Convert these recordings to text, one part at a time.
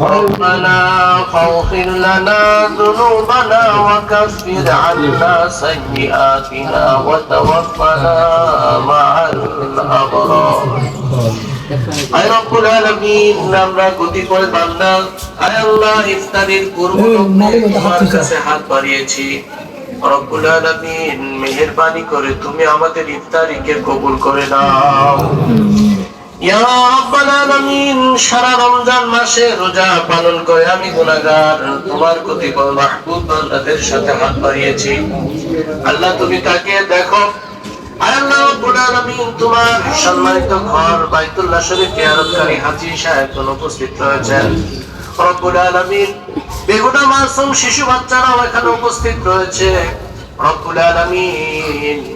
ربنا فاغفر لنا ذنوبنا وكفر عنا سيئاتنا وتوفنا مع الأبرار আয় রব্বুল আলামিন আমরা গতি করে বান্দা আয় আল্লাহ ইফতারির পূর্ব তোমার কাছে হাত বাড়িয়েছি রব্বুল আলামিন মেহেরবানি করে তুমি আমাদের ইফতারিকে কবুল করে নাও ইয়া রাব্বাল আলামিন সারা রমজান মাসে রোজা পালন করে আমি গুনাহগার। তোমার কতিপয় মাহবুব বান্দাদের সাথে হাত বাড়িয়েছি। আল্লাহ, তুমি তাকে দেখো। শিশু বাচ্চারাও এখানে উপস্থিত রয়েছে। রব্বুল আলামিন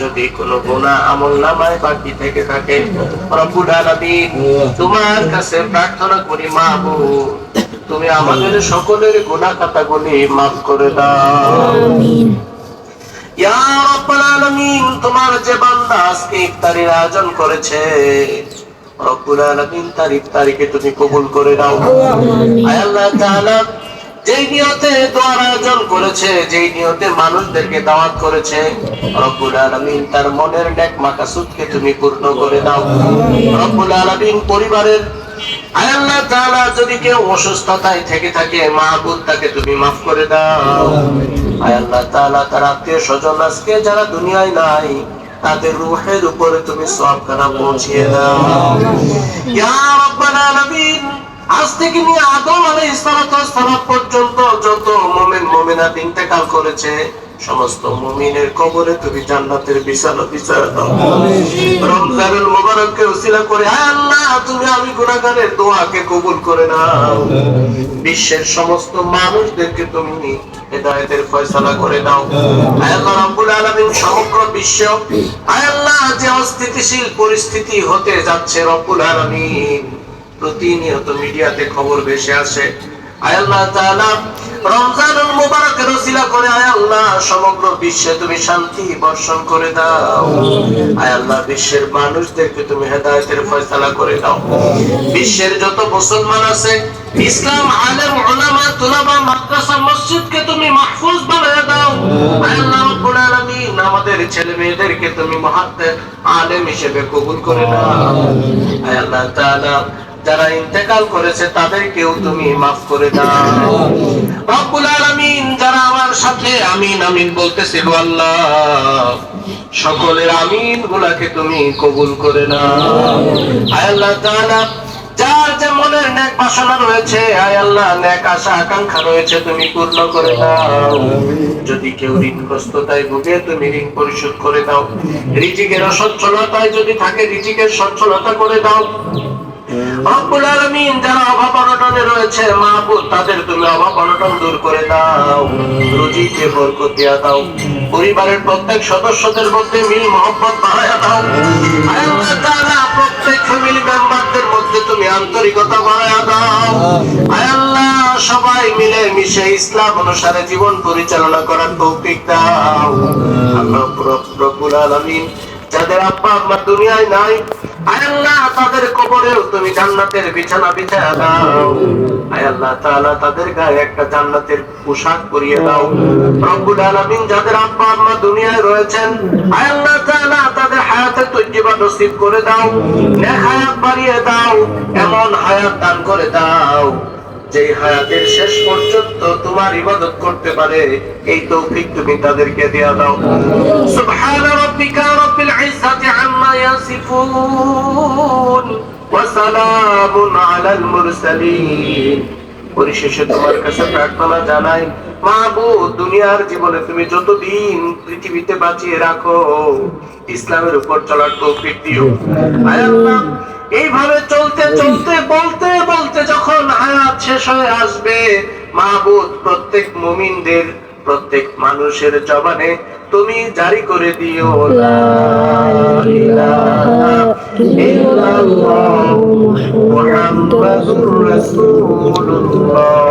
যদি কোনো গুনাহ আমল নামায় বাকি থেকে থাকে রব্বুল আলামিন তোমার কাছে প্রার্থনা করি মাহবুব তুমি আমাদের সকলের গুনাহ খাতাগুলি মাফ করে দাও। ইয়া রাব্বাল আলামিন তোমার যে বান্দা আজকে ইফতারির আয়োজন করেছে রব্বুল আলামিন তার ইফতারিকে তুমি কবুল করে দাও আয় আল্লাহ তাআলা যেই নিয়তে দোয়ার আয়োজন করেছে, যেই নিয়তে মানুষদেরকে দাওয়াত করেছে, রব্বুল আলামিন তার মনের নেক মাকাসুদকে তুমি পূর্ণ করে দাও। রব্বুল আলামিন পরিবারের আল্লাহ তাআলা যদি কেউ অসুস্থতায় থেকে থাকে, মাহবুব তাকে তুমি মাফ করে দাও। আল্লাহ তাআলা তার আত্মীয় স্বজন আজকে যারা দুনিয়ায় নাই, তাদের রুহের উপরে তুমি সবখানা পৌঁছিয়ে দাও। ইয়া আজ থেকে নিয়ে আদম আলাইহিস সালাম পর্যন্ত যত মুমিন মুমিনাত ইন্তেকাল করেছে সমস্ত মুমিনের কবরে তুমি জান্নাতের বিছানা বিছানা দাও। রমজানুল মুবারককে উসিলা করে আয় আল্লাহ তুমি আমি গুনাহগারের দোয়াকে কবুল করে নাও। বিশ্বের সমস্ত মানুষদেরকে তুমি হেদায়েতের ফয়সালা করে দাও আয় আল্লাহ রাব্বুল আলামিন সমগ্র বিশ্ব আয় আল্লাহ যে অস্থিতিশীল পরিস্থিতি হতে যাচ্ছে রব্বুল আলামিন। প্রতিনিয়ত মিডিয়াতে খবর ভেসে আসে। বিশ্বের মানুষদেরকে তুমি হেদায়েতের ফয়সালা করে দাও। বিশ্বের যত মুসলমান আছে, ইসলাম, আলেম, উলামা, তুলাবা, মাদ্রাসা তুমি মাহফুজ বানায় দাও। আমাদের ছেলে মেয়েদেরকে তুমি মুহাদ্দিস আলেম হিসেবে কবুল করে নাও। আয় আল্লাহ তাআলা যারা ইন্তেকাল করেছে, তাদেরকেও তুমি মাফ করে দাও। রব্বুল আলামিন যারা আমার সাথে আমিন আমিন বলতেছে গো আল্লাহ, সকলের আমিন গুলাকে তুমি কবুল করে নাও। আয় আল্লাহ যার যে মনের নেক বাসনা রয়েছে আয় আল্লাহ নেক আশা আকাঙ্ক্ষা রয়েছে, তুমি পূর্ণ করে দাও যদি কেউ ঋণগ্রস্ততায় ভুগে, তুমি ঋণ পরিশোধ করে দাও রিজিকের অসচ্ছলতায় যদি থাকে, রিজিকের সচ্ছলতা করে দাও রব্বুল আলামিন যারা অভাব অনটনে রয়েছে মাহবুব তাদের তুমি অভাব অনটন দূর করে দাও। বরকত দিয়া দাও। পরিবারের প্রত্যেক সদস্যদের মধ্যে মিল, মহব্বত দাও। আল্লাহ প্রত্যেক ফ্যামিলি মেম্বারদের মধ্যে তুমি আন্তরিকতা দাও। আল্লাহ, সবাই মিলে মিশে ইসলাম অনুসারে জীবন পরিচালনা করার তৌফিক দাও। আল্লাহ রব্বুল আলামিন, যাদের আব্বা আম্মা দুনিয়ায় নাই শেষ পর্যন্ত তোমার ইবাদত করতে পারে এই তৌফিক তুমি তাদেরকে দেয়া দাও। সুবহান ওয়া সালামুন আলাল মুরসালিন পরিশেষে তোমার কাছে প্রার্থনা জানাই মাহবুব দুনিয়ার জীবনে তুমি যতদিন পৃথিবীতে বাঁচিয়ে রাখো, ইসলামের উপর চলার তৌফিক দিও। এইভাবে চলতে চলতে, বলতে বলতে যখন হায়াত শেষ হয়ে আসবে মাহবুদ প্রত্যেক মুমিনদের, প্রত্যেক মানুষের জবানে তুমি জারি করে দিও মুহাম্মাদুর রাসূলুল্লাহ।